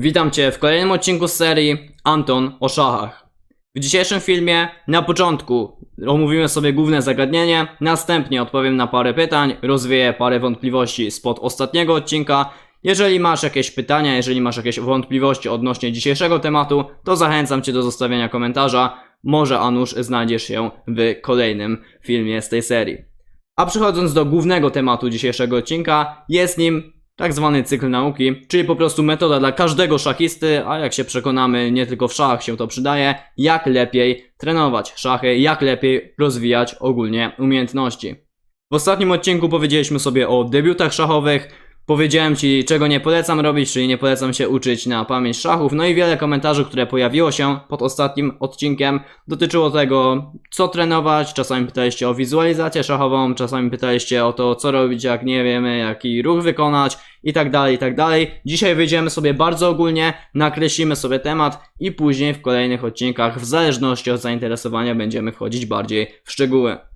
Witam Cię w kolejnym odcinku z serii Anton o szachach. W dzisiejszym filmie na początku omówimy sobie główne zagadnienie, następnie odpowiem na parę pytań, rozwieję parę wątpliwości spod ostatniego odcinka. Jeżeli masz jakieś pytania, jeżeli masz jakieś wątpliwości odnośnie dzisiejszego tematu, to zachęcam Cię do zostawienia komentarza. Może a nuż znajdziesz się w kolejnym filmie z tej serii. A przechodząc do głównego tematu dzisiejszego odcinka, jest nim tak zwany cykl nauki, czyli po prostu metoda dla każdego szachisty, a jak się przekonamy, nie tylko w szachach się to przydaje, jak lepiej trenować szachy, jak lepiej rozwijać ogólnie umiejętności. W ostatnim odcinku powiedzieliśmy sobie o debiutach szachowych, powiedziałem Ci czego nie polecam robić, czyli nie polecam się uczyć na pamięć szachów, no i wiele komentarzy, które pojawiło się pod ostatnim odcinkiem dotyczyło tego, co trenować, czasami pytaliście o wizualizację szachową, czasami pytaliście o to, co robić, jak nie wiemy, jaki ruch wykonać i tak dalej, i tak dalej. Dzisiaj wyjdziemy sobie bardzo ogólnie, nakreślimy sobie temat i później w kolejnych odcinkach, w zależności od zainteresowania, będziemy wchodzić bardziej w szczegóły.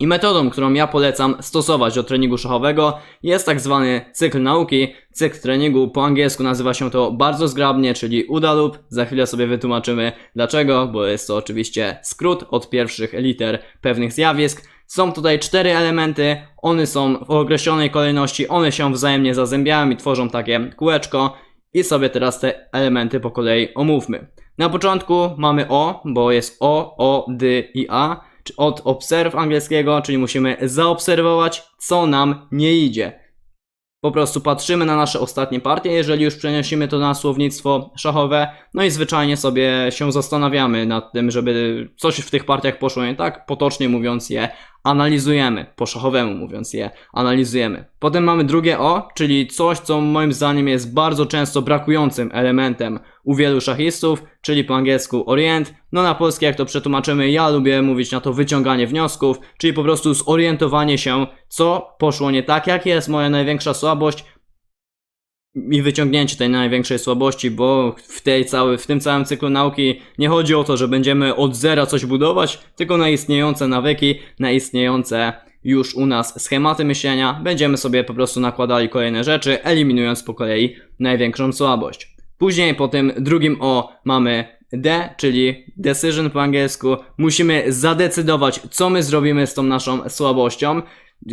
I metodą, którą ja polecam stosować do treningu szachowego jest tak zwany cykl nauki. Cykl treningu po angielsku nazywa się to bardzo zgrabnie, czyli UDA lub. Za chwilę sobie wytłumaczymy dlaczego, bo jest to oczywiście skrót od pierwszych liter pewnych zjawisk. Są tutaj cztery elementy, one są w określonej kolejności, one się wzajemnie zazębiają i tworzą takie kółeczko. I sobie teraz te elementy po kolei omówmy. Na początku mamy O, bo jest O, O, D i A od obserw angielskiego, czyli musimy zaobserwować, co nam nie idzie. Po prostu patrzymy na nasze ostatnie partie, jeżeli już przenosimy to na słownictwo szachowe, no i zwyczajnie sobie się zastanawiamy nad tym, żeby coś w tych partiach poszło nie tak, potocznie mówiąc je analizujemy, po szachowemu mówiąc je analizujemy. Potem mamy drugie O, czyli coś, co moim zdaniem jest bardzo często brakującym elementem u wielu szachistów, czyli po angielsku orient. No na polski jak to przetłumaczymy, ja lubię mówić na to wyciąganie wniosków, czyli po prostu zorientowanie się, co poszło nie tak, jaka jest moja największa słabość, i wyciągnięcie tej największej słabości, bo w, tej cały, w tym całym cyklu nauki nie chodzi o to, że będziemy od zera coś budować, tylko na istniejące nawyki, na istniejące już u nas schematy myślenia, będziemy sobie po prostu nakładali kolejne rzeczy, eliminując po kolei największą słabość. Później po tym drugim O mamy D, czyli decision po angielsku. Musimy zadecydować, co my zrobimy z tą naszą słabością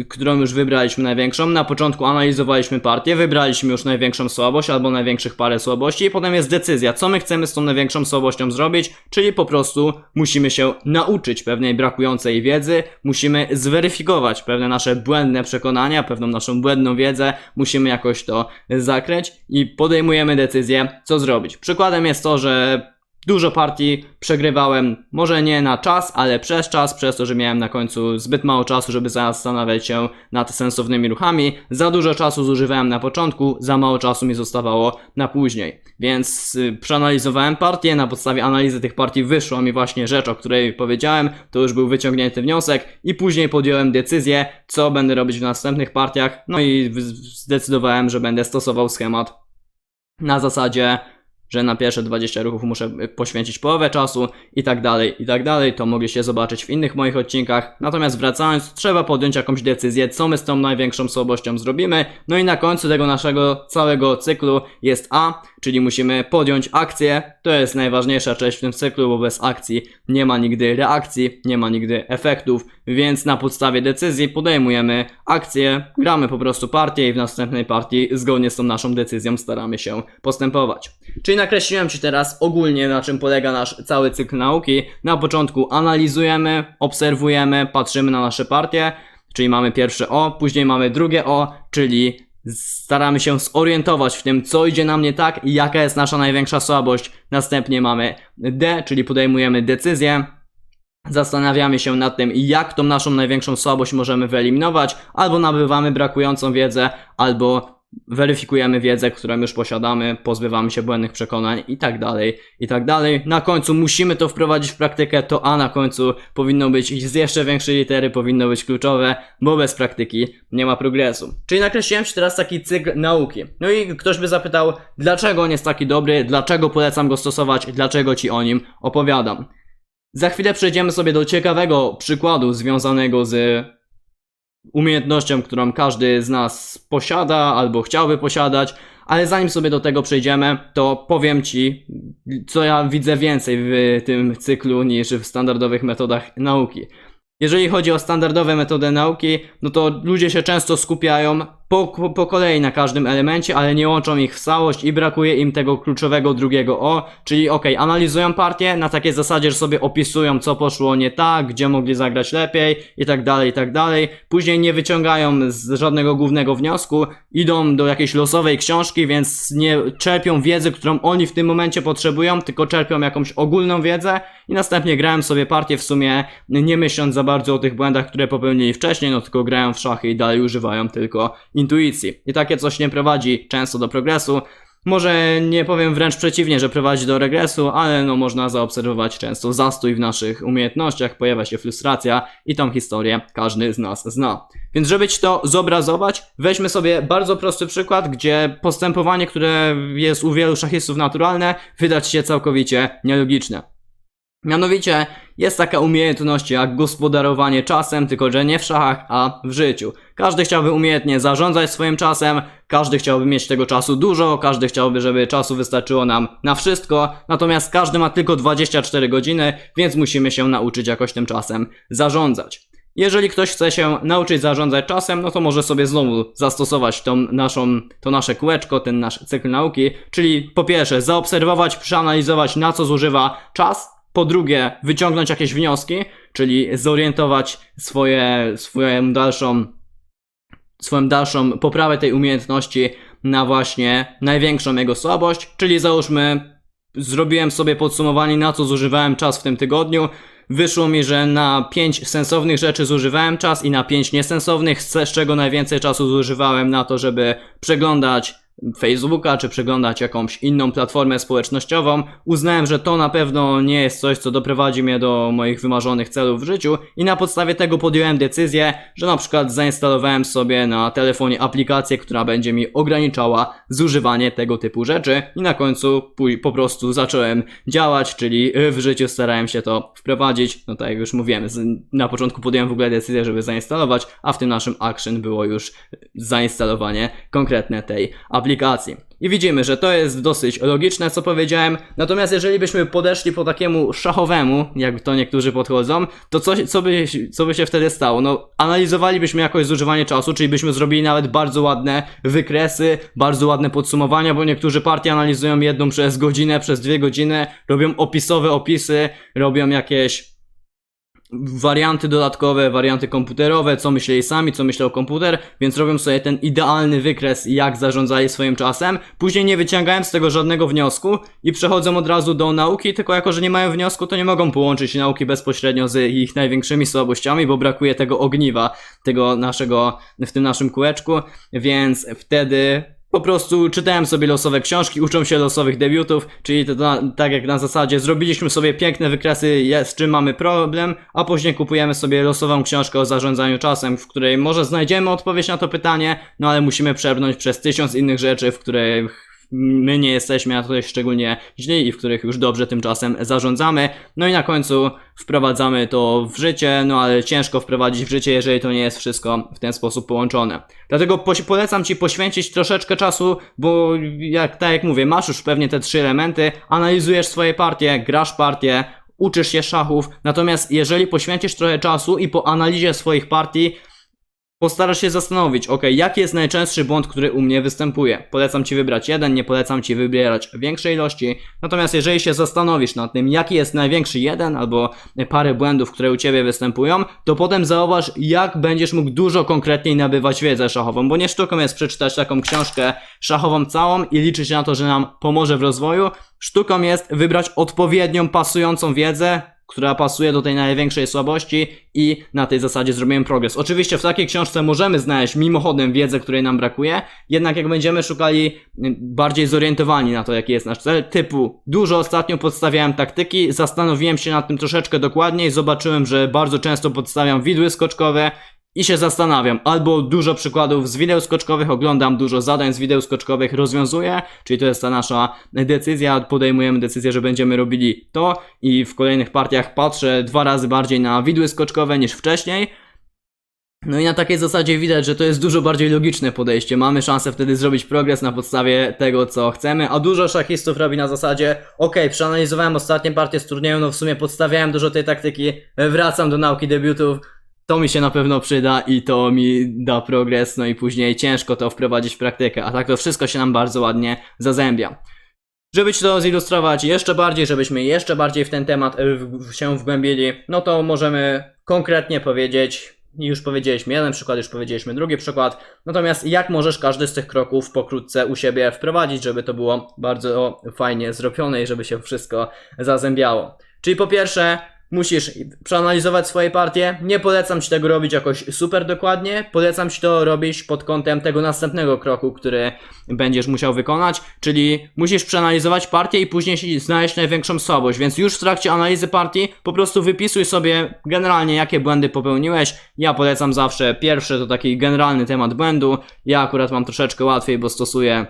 którą już wybraliśmy największą. Na początku analizowaliśmy partię, wybraliśmy już największą słabość albo największych parę słabości i potem jest decyzja, co my chcemy z tą największą słabością zrobić, czyli po prostu musimy się nauczyć pewnej brakującej wiedzy, musimy zweryfikować pewne nasze błędne przekonania, pewną naszą błędną wiedzę, musimy jakoś to zakręć i podejmujemy decyzję, co zrobić. Przykładem jest to, że Dużo partii przegrywałem, może nie na czas, ale przez czas, przez to, że miałem na końcu zbyt mało czasu, żeby zastanawiać się nad sensownymi ruchami. Za dużo czasu zużywałem na początku, za mało czasu mi zostawało na później. Więc y, przeanalizowałem partię, na podstawie analizy tych partii wyszła mi właśnie rzecz, o której powiedziałem, to już był wyciągnięty wniosek i później podjąłem decyzję, co będę robić w następnych partiach, no i zdecydowałem, że będę stosował schemat na zasadzie że na pierwsze 20 ruchów muszę y, poświęcić połowę czasu i tak dalej, i tak dalej. To mogliście zobaczyć w innych moich odcinkach. Natomiast wracając, trzeba podjąć jakąś decyzję, co my z tą największą słabością zrobimy. No i na końcu tego naszego całego cyklu jest A, czyli musimy podjąć akcję. To jest najważniejsza część w tym cyklu, bo bez akcji nie ma nigdy reakcji, nie ma nigdy efektów, więc na podstawie decyzji podejmujemy akcję, gramy po prostu partię i w następnej partii zgodnie z tą naszą decyzją staramy się postępować. Czyli nakreśliłem Ci teraz ogólnie na czym polega nasz cały cykl nauki. Na początku analizujemy, obserwujemy, patrzymy na nasze partie, czyli mamy pierwsze O, później mamy drugie O, czyli staramy się zorientować w tym, co idzie nam nie tak i jaka jest nasza największa słabość. Następnie mamy D, czyli podejmujemy decyzję, Zastanawiamy się nad tym, jak tą naszą największą słabość możemy wyeliminować, albo nabywamy brakującą wiedzę, albo weryfikujemy wiedzę, którą już posiadamy, pozbywamy się błędnych przekonań i tak dalej, i tak dalej. Na końcu musimy to wprowadzić w praktykę, to A na końcu powinno być z jeszcze większej litery, powinno być kluczowe, bo bez praktyki nie ma progresu. Czyli nakreśliłem Ci teraz taki cykl nauki. No i ktoś by zapytał, dlaczego on jest taki dobry, dlaczego polecam go stosować, dlaczego Ci o nim opowiadam. Za chwilę przejdziemy sobie do ciekawego przykładu związanego z umiejętnością, którą każdy z nas posiada albo chciałby posiadać, ale zanim sobie do tego przejdziemy, to powiem Ci, co ja widzę więcej w tym cyklu niż w standardowych metodach nauki. Jeżeli chodzi o standardowe metody nauki, no to ludzie się często skupiają po, po, kolei na każdym elemencie, ale nie łączą ich w całość i brakuje im tego kluczowego drugiego O, czyli ok, analizują partię na takiej zasadzie, że sobie opisują co poszło nie tak, gdzie mogli zagrać lepiej i tak dalej, i tak dalej. Później nie wyciągają z żadnego głównego wniosku, idą do jakiejś losowej książki, więc nie czerpią wiedzy, którą oni w tym momencie potrzebują, tylko czerpią jakąś ogólną wiedzę i następnie grają sobie partię w sumie nie myśląc za bardzo o tych błędach, które popełnili wcześniej, no tylko grają w szachy i dalej używają tylko intuicji. I takie coś nie prowadzi często do progresu. Może nie powiem wręcz przeciwnie, że prowadzi do regresu, ale no można zaobserwować często zastój w naszych umiejętnościach, pojawia się frustracja i tą historię każdy z nas zna. Więc żeby ci to zobrazować, weźmy sobie bardzo prosty przykład, gdzie postępowanie, które jest u wielu szachistów naturalne, wydać się całkowicie nielogiczne. Mianowicie jest taka umiejętność jak gospodarowanie czasem, tylko że nie w szachach, a w życiu. Każdy chciałby umiejętnie zarządzać swoim czasem, każdy chciałby mieć tego czasu dużo, każdy chciałby, żeby czasu wystarczyło nam na wszystko, natomiast każdy ma tylko 24 godziny, więc musimy się nauczyć jakoś tym czasem zarządzać. Jeżeli ktoś chce się nauczyć zarządzać czasem, no to może sobie znowu zastosować tą naszą, to nasze kółeczko, ten nasz cykl nauki, czyli po pierwsze zaobserwować, przeanalizować na co zużywa czas, po drugie, wyciągnąć jakieś wnioski, czyli zorientować swoje, swoją dalszą, swoją dalszą poprawę tej umiejętności na właśnie największą jego słabość, czyli załóżmy, zrobiłem sobie podsumowanie na co zużywałem czas w tym tygodniu. Wyszło mi, że na 5 sensownych rzeczy zużywałem czas i na 5 niesensownych, z czego najwięcej czasu zużywałem na to, żeby przeglądać Facebooka, czy przeglądać jakąś inną platformę społecznościową, uznałem, że to na pewno nie jest coś, co doprowadzi mnie do moich wymarzonych celów w życiu i na podstawie tego podjąłem decyzję, że na przykład zainstalowałem sobie na telefonie aplikację, która będzie mi ograniczała zużywanie tego typu rzeczy i na końcu po prostu zacząłem działać, czyli w życiu starałem się to wprowadzić, no tak jak już mówiłem, na początku podjąłem w ogóle decyzję, żeby zainstalować, a w tym naszym action było już zainstalowanie konkretne tej aplikacji. I widzimy, że to jest dosyć logiczne, co powiedziałem. Natomiast jeżeli byśmy podeszli po takiemu szachowemu, jak to niektórzy podchodzą, to co, co, by, co by się wtedy stało? No, analizowalibyśmy jakoś zużywanie czasu, czyli byśmy zrobili nawet bardzo ładne wykresy, bardzo ładne podsumowania, bo niektórzy partie analizują jedną przez godzinę, przez dwie godziny, robią opisowe opisy, robią jakieś warianty dodatkowe, warianty komputerowe, co myśleli sami, co myślał komputer, więc robią sobie ten idealny wykres, jak zarządzali swoim czasem. Później nie wyciągałem z tego żadnego wniosku i przechodzą od razu do nauki, tylko jako, że nie mają wniosku, to nie mogą połączyć nauki bezpośrednio z ich największymi słabościami, bo brakuje tego ogniwa, tego naszego, w tym naszym kółeczku, więc wtedy po prostu czytałem sobie losowe książki, uczą się losowych debiutów, czyli to na, tak jak na zasadzie zrobiliśmy sobie piękne wykresy, z czym mamy problem, a później kupujemy sobie losową książkę o zarządzaniu czasem, w której może znajdziemy odpowiedź na to pytanie, no ale musimy przebrnąć przez tysiąc innych rzeczy, w których my nie jesteśmy na to szczególnie źli i w których już dobrze tym czasem zarządzamy. No i na końcu wprowadzamy to w życie, no ale ciężko wprowadzić w życie, jeżeli to nie jest wszystko w ten sposób połączone. Dlatego polecam Ci poświęcić troszeczkę czasu, bo jak, tak jak mówię, masz już pewnie te trzy elementy, analizujesz swoje partie, grasz partie, uczysz się szachów, natomiast jeżeli poświęcisz trochę czasu i po analizie swoich partii Postarasz się zastanowić, ok, jaki jest najczęstszy błąd, który u mnie występuje. Polecam Ci wybrać jeden, nie polecam Ci wybierać większej ilości. Natomiast jeżeli się zastanowisz nad tym, jaki jest największy jeden albo parę błędów, które u Ciebie występują, to potem zauważ, jak będziesz mógł dużo konkretniej nabywać wiedzę szachową, bo nie sztuką jest przeczytać taką książkę szachową całą i liczyć na to, że nam pomoże w rozwoju. Sztuką jest wybrać odpowiednią, pasującą wiedzę, która pasuje do tej największej słabości i na tej zasadzie zrobimy progres. Oczywiście w takiej książce możemy znaleźć mimochodem wiedzę, której nam brakuje, jednak jak będziemy szukali y, bardziej zorientowani na to, jaki jest nasz cel, typu dużo ostatnio podstawiałem taktyki, zastanowiłem się nad tym troszeczkę dokładniej, zobaczyłem, że bardzo często podstawiam widły skoczkowe, i się zastanawiam, albo dużo przykładów z wideł skoczkowych oglądam, dużo zadań z wideł skoczkowych rozwiązuję, czyli to jest ta nasza decyzja, podejmujemy decyzję, że będziemy robili to i w kolejnych partiach patrzę dwa razy bardziej na widły skoczkowe niż wcześniej. No i na takiej zasadzie widać, że to jest dużo bardziej logiczne podejście. Mamy szansę wtedy zrobić progres na podstawie tego, co chcemy, a dużo szachistów robi na zasadzie okej, przeanalizowałem ostatnie partie z turnieju, no w sumie podstawiałem dużo tej taktyki, wracam do nauki debiutów, to mi się na pewno przyda i to mi da progres, no i później ciężko to wprowadzić w praktykę, a tak to wszystko się nam bardzo ładnie zazębia. Żeby ci to zilustrować jeszcze bardziej, żebyśmy jeszcze bardziej w ten temat e, się wgłębili, no to możemy konkretnie powiedzieć, już powiedzieliśmy jeden przykład, już powiedzieliśmy drugi przykład, natomiast jak możesz każdy z tych kroków pokrótce u siebie wprowadzić, żeby to było bardzo fajnie zrobione i żeby się wszystko zazębiało. Czyli po pierwsze, musisz przeanalizować swoje partie. Nie polecam ci tego robić jakoś super dokładnie. Polecam ci to robić pod kątem tego następnego kroku, który będziesz musiał wykonać, czyli musisz przeanalizować partię i później znaleźć największą słabość. Więc już w trakcie analizy partii po prostu wypisuj sobie generalnie jakie błędy popełniłeś. Ja polecam zawsze pierwszy to taki generalny temat błędu. Ja akurat mam troszeczkę łatwiej, bo stosuję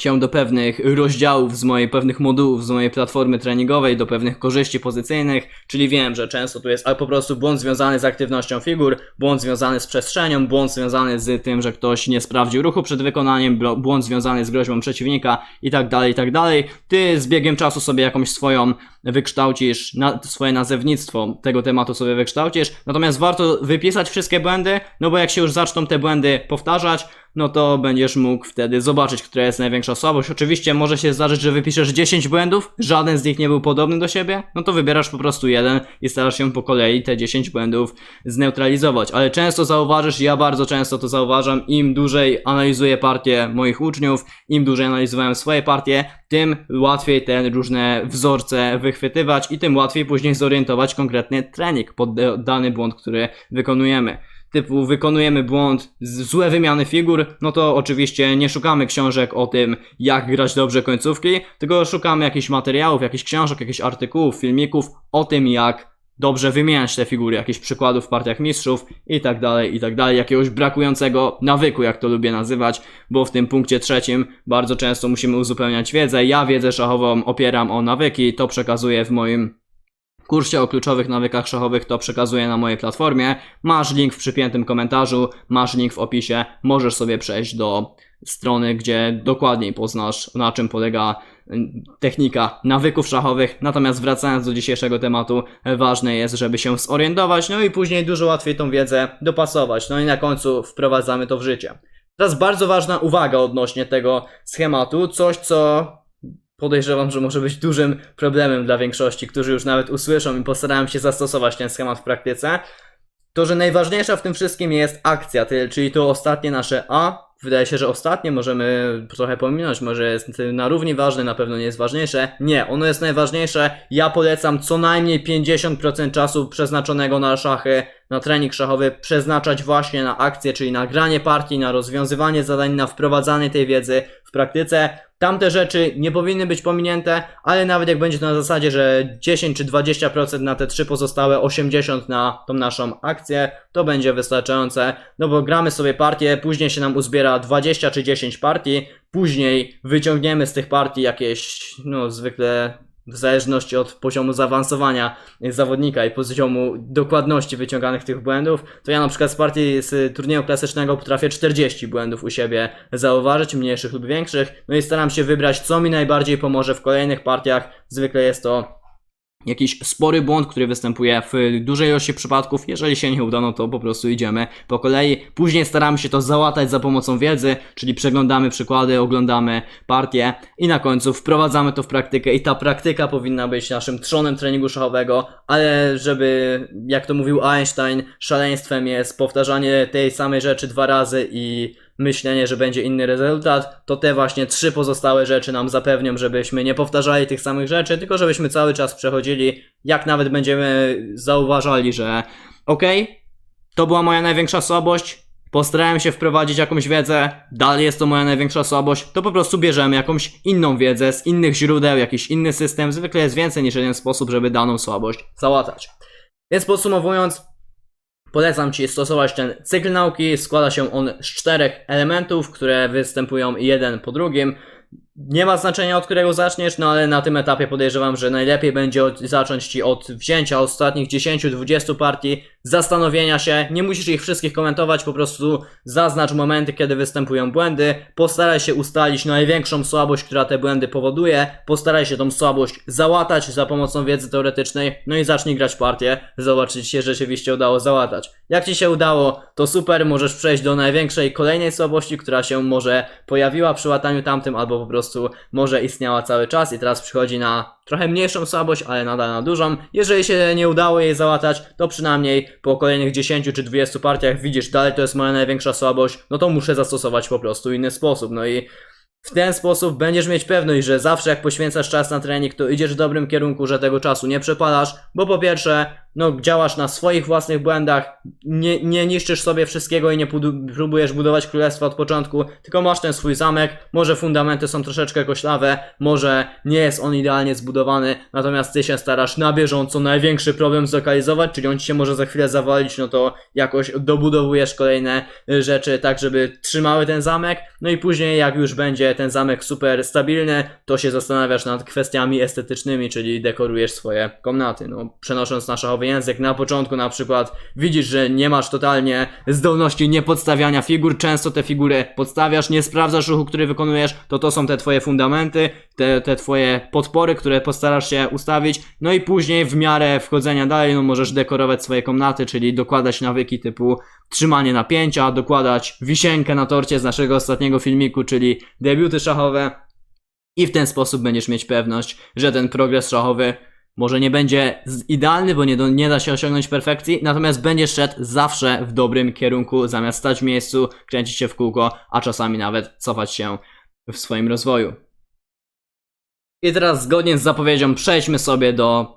się do pewnych rozdziałów z mojej, pewnych modułów z mojej platformy treningowej, do pewnych korzyści pozycyjnych, czyli wiem, że często tu jest ale po prostu błąd związany z aktywnością figur, błąd związany z przestrzenią, błąd związany z tym, że ktoś nie sprawdził ruchu przed wykonaniem, błąd związany z groźbą przeciwnika i tak dalej, i tak dalej. Ty z biegiem czasu sobie jakąś swoją wykształcisz, na, swoje nazewnictwo tego tematu sobie wykształcisz, natomiast warto wypisać wszystkie błędy, no bo jak się już zaczną te błędy powtarzać, no to będziesz mógł wtedy zobaczyć, która jest największa słabość. Oczywiście może się zdarzyć, że wypiszesz 10 błędów, żaden z nich nie był podobny do siebie, no to wybierasz po prostu jeden i starasz się po kolei te 10 błędów zneutralizować. Ale często zauważysz, ja bardzo często to zauważam, im dłużej analizuję partie moich uczniów, im dłużej analizowałem swoje partie, tym łatwiej te różne wzorce wychwytywać i tym łatwiej później zorientować konkretny trening pod da- dany błąd, który wykonujemy. Typu wykonujemy błąd, złe wymiany figur, no to oczywiście nie szukamy książek o tym, jak grać dobrze końcówki, tylko szukamy jakichś materiałów, jakichś książek, jakichś artykułów, filmików o tym, jak dobrze wymieniać te figury, jakichś przykładów w partiach mistrzów i tak dalej, i tak dalej, jakiegoś brakującego nawyku, jak to lubię nazywać, bo w tym punkcie trzecim bardzo często musimy uzupełniać wiedzę. Ja wiedzę szachową opieram o nawyki, to przekazuję w moim kursie o kluczowych nawykach szachowych to przekazuję na mojej platformie. Masz link w przypiętym komentarzu, masz link w opisie. Możesz sobie przejść do strony, gdzie dokładniej poznasz, na czym polega technika nawyków szachowych. Natomiast wracając do dzisiejszego tematu, ważne jest, żeby się zorientować, no i później dużo łatwiej tą wiedzę dopasować. No i na końcu wprowadzamy to w życie. Teraz bardzo ważna uwaga odnośnie tego schematu, coś co podejrzewam, że może być dużym problemem dla większości, którzy już nawet usłyszą i postarają się zastosować ten schemat w praktyce, to że najważniejsza w tym wszystkim jest akcja, czyli to ostatnie nasze A. Wydaje się, że ostatnie możemy trochę pominąć, może jest na równi ważne, na pewno nie jest ważniejsze. Nie, ono jest najważniejsze. Ja polecam co najmniej 50% czasu przeznaczonego na szachy, na trening szachowy, przeznaczać właśnie na akcję, czyli na granie partii, na rozwiązywanie zadań, na wprowadzanie tej wiedzy w praktyce. Tamte rzeczy nie powinny być pominięte, ale nawet jak będzie to na zasadzie, że 10 czy 20% na te trzy pozostałe, 80% na tą naszą akcję, to będzie wystarczające, no bo gramy sobie partię, później się nam uzbiera 20 czy 10 partii, później wyciągniemy z tych partii jakieś, no zwykle w zależności od poziomu zaawansowania zawodnika i poziomu dokładności wyciąganych tych błędów, to ja na przykład z partii z turnieju klasycznego potrafię 40 błędów u siebie zauważyć, mniejszych lub większych, no i staram się wybrać, co mi najbardziej pomoże w kolejnych partiach. Zwykle jest to jakiś spory błąd, który występuje w dużej ilości przypadków. Jeżeli się nie uda, no to po prostu idziemy po kolei. Później staramy się to załatać za pomocą wiedzy, czyli przeglądamy przykłady, oglądamy partie i na końcu wprowadzamy to w praktykę i ta praktyka powinna być naszym trzonem treningu szachowego, ale żeby, jak to mówił Einstein, szaleństwem jest powtarzanie tej samej rzeczy dwa razy i myślenie, że będzie inny rezultat, to te właśnie trzy pozostałe rzeczy nam zapewnią, żebyśmy nie powtarzali tych samych rzeczy, tylko żebyśmy cały czas przechodzili, jak nawet będziemy zauważali, że okej, to była moja największa słabość, postarałem się wprowadzić jakąś wiedzę, dalej jest to moja największa słabość, to po prostu bierzemy jakąś inną wiedzę z innych źródeł, jakiś inny system, zwykle jest więcej niż jeden sposób, żeby daną słabość załatać. Więc podsumowując, Polecam Ci stosować ten cykl nauki. Składa się on z czterech elementów, które występują jeden po drugim. Nie ma znaczenia od którego zaczniesz, no ale na tym etapie podejrzewam, że najlepiej będzie od, zacząć ci od wzięcia ostatnich 10-20 partii, zastanowienia się, nie musisz ich wszystkich komentować, po prostu zaznacz momenty, kiedy występują błędy, postaraj się ustalić największą słabość, która te błędy powoduje, postaraj się tą słabość załatać za pomocą wiedzy teoretycznej, no i zacznij grać partię, zobaczyć czy się rzeczywiście udało załatać. Jak ci się udało, to super, możesz przejść do największej kolejnej słabości, która się może pojawiła przy łataniu tamtym, albo po prostu może istniała cały czas i teraz przychodzi na trochę mniejszą słabość, ale nadal na dużą. Jeżeli się nie udało jej załatać, to przynajmniej po kolejnych 10 czy 20 partiach widzisz, dalej to jest moja największa słabość, no to muszę zastosować po prostu inny sposób. No i w ten sposób będziesz mieć pewność, że zawsze jak poświęcasz czas na trening, to idziesz w dobrym kierunku, że tego czasu nie przepalasz, bo po pierwsze, no działasz na swoich własnych błędach, nie, nie niszczysz sobie wszystkiego i nie próbujesz budować królestwa od początku, tylko masz ten swój zamek, może fundamenty są troszeczkę koślawe, może nie jest on idealnie zbudowany, natomiast ty się starasz na bieżąco największy problem zlokalizować, czyli on ci się może za chwilę zawalić, no to jakoś dobudowujesz kolejne y, rzeczy tak, żeby trzymały ten zamek, no i później jak już będzie ten zamek super stabilny, to się zastanawiasz nad kwestiami estetycznymi, czyli dekorujesz swoje komnaty. No, przenosząc na szachowy język, na początku na przykład widzisz, że nie masz totalnie zdolności niepodstawiania figur, często te figury podstawiasz, nie sprawdzasz ruchu, który wykonujesz, to to są te twoje fundamenty, te, te twoje podpory, które postarasz się ustawić, no i później w miarę wchodzenia dalej, no możesz dekorować swoje komnaty, czyli dokładać nawyki typu trzymanie napięcia, dokładać wisienkę na torcie z naszego ostatniego filmiku, czyli debiuty szachowe. I w ten sposób będziesz mieć pewność, że ten progres szachowy może nie będzie idealny, bo nie, do, nie da się osiągnąć perfekcji, natomiast będziesz szedł zawsze w dobrym kierunku, zamiast stać w miejscu, kręcić się w kółko, a czasami nawet cofać się w swoim rozwoju. I teraz zgodnie z zapowiedzią przejdźmy sobie do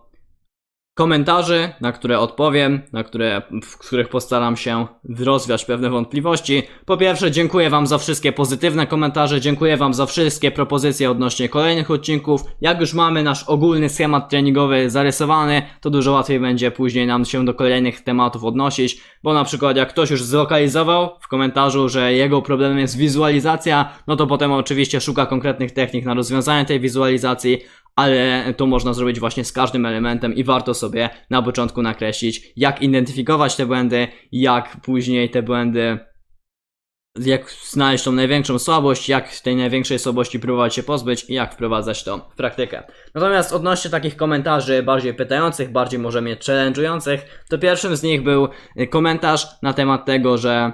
komentarzy, na które odpowiem, na które, w których postaram się rozwiać pewne wątpliwości. Po pierwsze, dziękuję Wam za wszystkie pozytywne komentarze, dziękuję Wam za wszystkie propozycje odnośnie kolejnych odcinków. Jak już mamy nasz ogólny schemat treningowy zarysowany, to dużo łatwiej będzie później nam się do kolejnych tematów odnosić, bo na przykład jak ktoś już zlokalizował w komentarzu, że jego problemem jest wizualizacja, no to potem oczywiście szuka konkretnych technik na rozwiązanie tej wizualizacji, ale to można zrobić właśnie z każdym elementem i warto sobie na początku nakreślić, jak identyfikować te błędy, jak później te błędy, jak znaleźć tą największą słabość, jak tej największej słabości próbować się pozbyć i jak wprowadzać to w praktykę. Natomiast odnośnie takich komentarzy bardziej pytających, bardziej może mnie challenge'ujących, to pierwszym z nich był y, komentarz na temat tego, że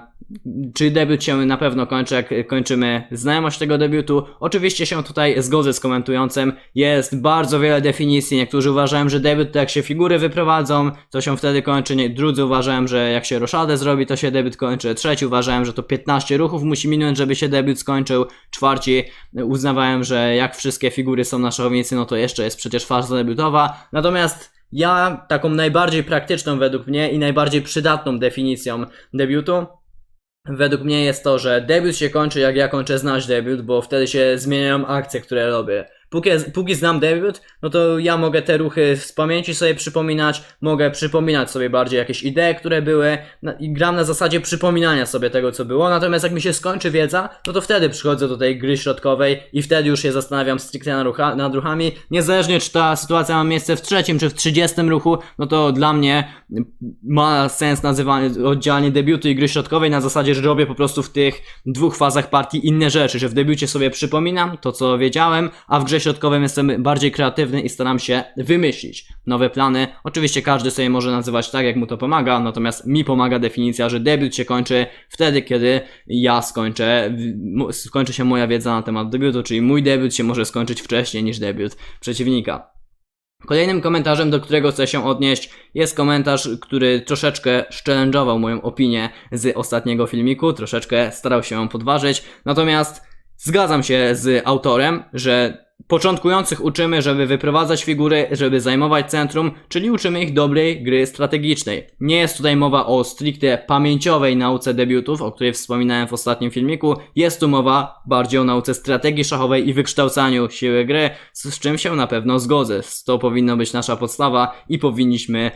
czy debiut się na pewno kończy, jak kończymy znajomość tego debiutu. Oczywiście się tutaj zgodzę z komentującym. Jest bardzo wiele definicji. Niektórzy uważają, że debiut to jak się figury wyprowadzą, to się wtedy kończy. Drudzy uważają, że jak się roszadę zrobi, to się debiut kończy. Trzeci uważają, że to 15 ruchów musi minąć, żeby się debiut skończył. Czwarci uznawałem, że jak wszystkie figury są na szachownicy, no to jeszcze jest przecież faza debiutowa. Natomiast ja taką najbardziej praktyczną według mnie i najbardziej przydatną definicją debiutu Według mnie jest to, że debiut się kończy jak ja kończę znać debiut, bo wtedy się zmieniają akcje, które robię. Póki, póki znam debiut, no to ja mogę te ruchy z pamięci sobie przypominać, mogę przypominać sobie bardziej jakieś idee, które były na, i gram na zasadzie przypominania sobie tego, co było. Natomiast jak mi się skończy wiedza, no to wtedy przychodzę do tej gry środkowej i wtedy już się zastanawiam stricte nad, rucha, nad ruchami. Niezależnie czy ta sytuacja ma miejsce w trzecim czy w trzydziestym ruchu, no to dla mnie ma sens nazywanie oddzielanie debiutu i gry środkowej na zasadzie, że robię po prostu w tych dwóch fazach partii inne rzeczy, że w debiucie sobie przypominam to, co wiedziałem, a w grze środkowej jestem bardziej kreatywny i staram się wymyślić nowe plany. Oczywiście każdy sobie może nazywać tak, jak mu to pomaga, natomiast mi pomaga definicja, że debiut się kończy wtedy, kiedy ja skończę, skończy się moja wiedza na temat debiutu, czyli mój debiut się może skończyć wcześniej niż debiut przeciwnika. Kolejnym komentarzem, do którego chcę się odnieść, jest komentarz, który troszeczkę challenge'ował moją opinię z ostatniego filmiku, troszeczkę starał się ją podważyć, natomiast zgadzam się z autorem, że początkujących uczymy, żeby wyprowadzać figury, żeby zajmować centrum, czyli uczymy ich dobrej gry strategicznej. Nie jest tutaj mowa o stricte pamięciowej nauce debiutów, o której wspominałem w ostatnim filmiku, jest tu mowa bardziej o nauce strategii szachowej i wykształcaniu siły gry, z czym się na pewno zgodzę. To powinno być nasza podstawa i powinniśmy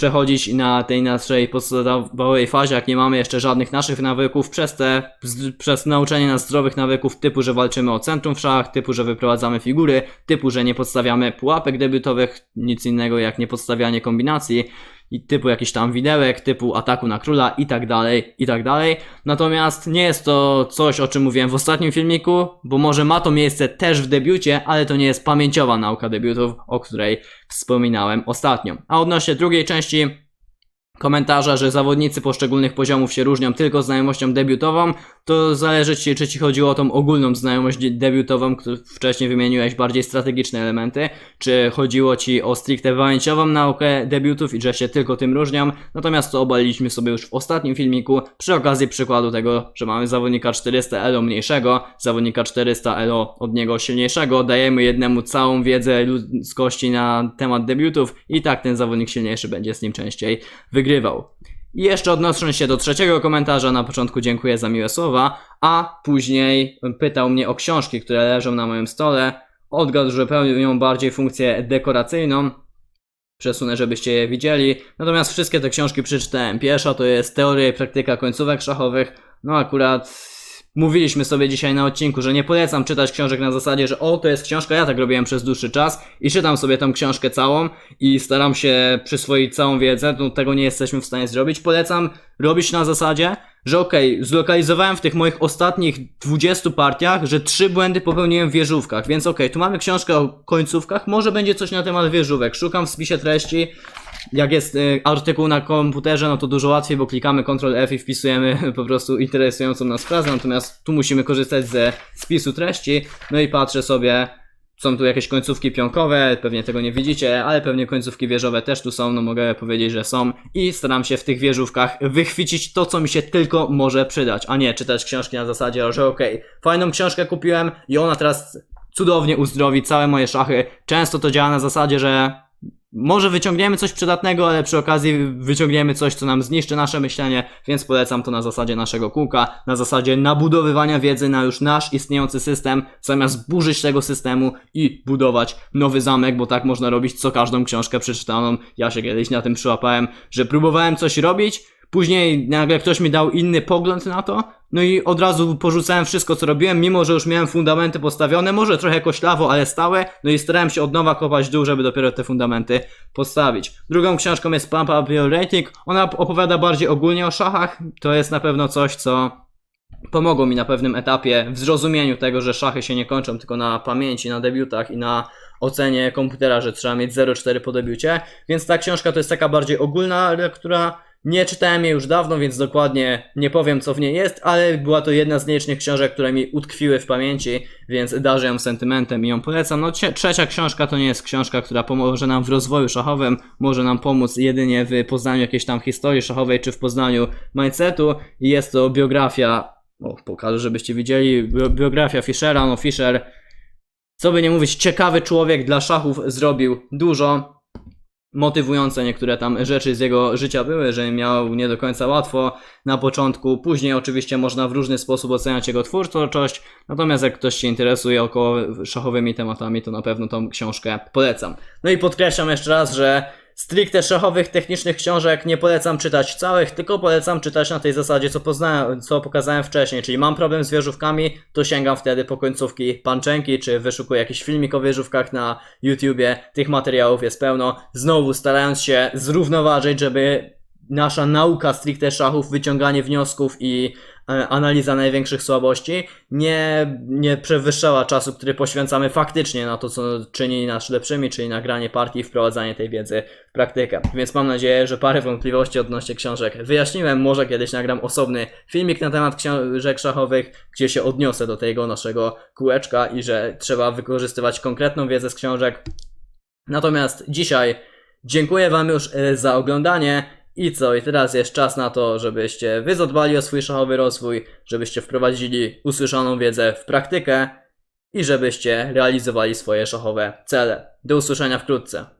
przechodzić na tej naszej podstawowej fazie, jak nie mamy jeszcze żadnych naszych nawyków, przez te, przez nauczenie nas zdrowych nawyków typu, że walczymy o centrum w szachach, typu, że wyprowadzamy figury, typu, że nie podstawiamy pułapek debiutowych, nic innego jak nie podstawianie kombinacji, i typu jakiś tam widełek, typu ataku na króla i tak dalej, i tak dalej. Natomiast nie jest to coś, o czym mówiłem w ostatnim filmiku, bo może ma to miejsce też w debiucie, ale to nie jest pamięciowa nauka debiutów, o której wspominałem ostatnio. A odnośnie drugiej części komentarza, że zawodnicy poszczególnych poziomów się różnią tylko znajomością debiutową, to zależy ci, czy ci chodziło o tą ogólną znajomość de- debiutową, którą wcześniej wymieniłeś bardziej strategiczne elementy, czy chodziło ci o stricte pamięciową naukę debiutów i że się tylko tym różnią, natomiast to obaliliśmy sobie już w ostatnim filmiku przy okazji przykładu tego, że mamy zawodnika 400 elo mniejszego, zawodnika 400 elo od niego silniejszego, dajemy jednemu całą wiedzę ludzkości na temat debiutów i tak ten zawodnik silniejszy będzie z nim częściej wygrywał. I jeszcze odnosząc się do trzeciego komentarza, na początku dziękuję za miłe słowa, a później pytał mnie o książki, które leżą na moim stole. Odgadł, że pełnią bardziej funkcję dekoracyjną. Przesunę, żebyście je widzieli. Natomiast wszystkie te książki przeczytałem. Pierwsza to jest Teoria i praktyka końcówek szachowych. No akurat mówiliśmy sobie dzisiaj na odcinku, że nie polecam czytać książek na zasadzie, że o, to jest książka, ja tak robiłem przez dłuższy czas i czytam sobie tą książkę całą i staram się przyswoić całą wiedzę, no tego nie jesteśmy w stanie zrobić. Polecam robić na zasadzie, że okej, zlokalizowałem w tych moich ostatnich 20 partiach, że trzy błędy popełniłem w wieżówkach, więc okej, tu mamy książkę o końcówkach, może będzie coś na temat wieżówek. Szukam w spisie treści, jak jest y, artykuł na komputerze, no to dużo łatwiej, bo klikamy Ctrl F i wpisujemy po prostu interesującą nas frazę, natomiast tu musimy korzystać ze spisu treści, no i patrzę sobie, są tu jakieś końcówki pionkowe, pewnie tego nie widzicie, ale pewnie końcówki wieżowe też tu są, no mogę powiedzieć, że są i staram się w tych wieżówkach wychwycić to, co mi się tylko może przydać, a nie czytać książki na zasadzie, że okej, fajną książkę kupiłem i ona teraz cudownie uzdrowi całe moje szachy. Często to działa na zasadzie, że może wyciągniemy coś przydatnego, ale przy okazji wyciągniemy coś, co nam zniszczy nasze myślenie, więc polecam to na zasadzie naszego kółka, na zasadzie nabudowywania wiedzy na już nasz istniejący system, zamiast burzyć tego systemu i budować nowy zamek, bo tak można robić co każdą książkę przeczytaną. Ja się kiedyś na tym przyłapałem, że próbowałem coś robić, Później nagle ktoś mi dał inny pogląd na to, no i od razu porzucałem wszystko co robiłem, mimo że już miałem fundamenty postawione, może trochę koślawo, ale stałe, no i starałem się od nowa kopać dół, żeby dopiero te fundamenty postawić. Drugą książką jest Pump Up Your Rating, ona opowiada bardziej ogólnie o szachach, to jest na pewno coś, co pomogło mi na pewnym etapie w zrozumieniu tego, że szachy się nie kończą tylko na pamięci, na debiutach i na ocenie komputera, że trzeba mieć 0,4 po debiucie, więc ta książka to jest taka bardziej ogólna, ale która nie czytałem jej już dawno, więc dokładnie nie powiem co w niej jest, ale była to jedna z nielicznych książek, które mi utkwiły w pamięci, więc darzę ją sentymentem i ją polecam. No trzecia książka to nie jest książka, która pomoże nam w rozwoju szachowym, może nam pomóc jedynie w poznaniu jakiejś tam historii szachowej czy w poznaniu mindsetu jest to biografia, o pokażę żebyście widzieli, Bio- biografia Fischera, no Fischer co by nie mówić, ciekawy człowiek dla szachów zrobił dużo. Motywujące niektóre tam rzeczy z jego życia były, że miał nie do końca łatwo na początku. Później oczywiście można w różny sposób oceniać jego twórczość. Natomiast jak ktoś się interesuje około szachowymi tematami, to na pewno tą książkę polecam. No i podkreślam jeszcze raz, że stricte szachowych, technicznych książek nie polecam czytać całych, tylko polecam czytać na tej zasadzie, co, poznałem, co pokazałem wcześniej. Czyli mam problem z wieżówkami, to sięgam wtedy po końcówki panczenki, czy wyszukuję jakiś filmik o wieżówkach na YouTubie. Tych materiałów jest pełno. Znowu starając się zrównoważyć, żeby nasza nauka stricte szachów, wyciąganie wniosków i e, analiza największych słabości nie, nie przewyższała czasu, który poświęcamy faktycznie na to, co czyni nas lepszymi, czyli nagranie partii i wprowadzanie tej wiedzy w praktykę. Więc mam nadzieję, że parę wątpliwości odnośnie książek wyjaśniłem. Może kiedyś nagram osobny filmik na temat książek szachowych, gdzie się odniosę do tego naszego kółeczka i że trzeba wykorzystywać konkretną wiedzę z książek. Natomiast dzisiaj dziękuję Wam już e, za oglądanie. I co? I teraz jest czas na to, żebyście wy zadbali o swój szachowy rozwój, żebyście wprowadzili usłyszaną wiedzę w praktykę i żebyście realizowali swoje szachowe cele. Do usłyszenia wkrótce.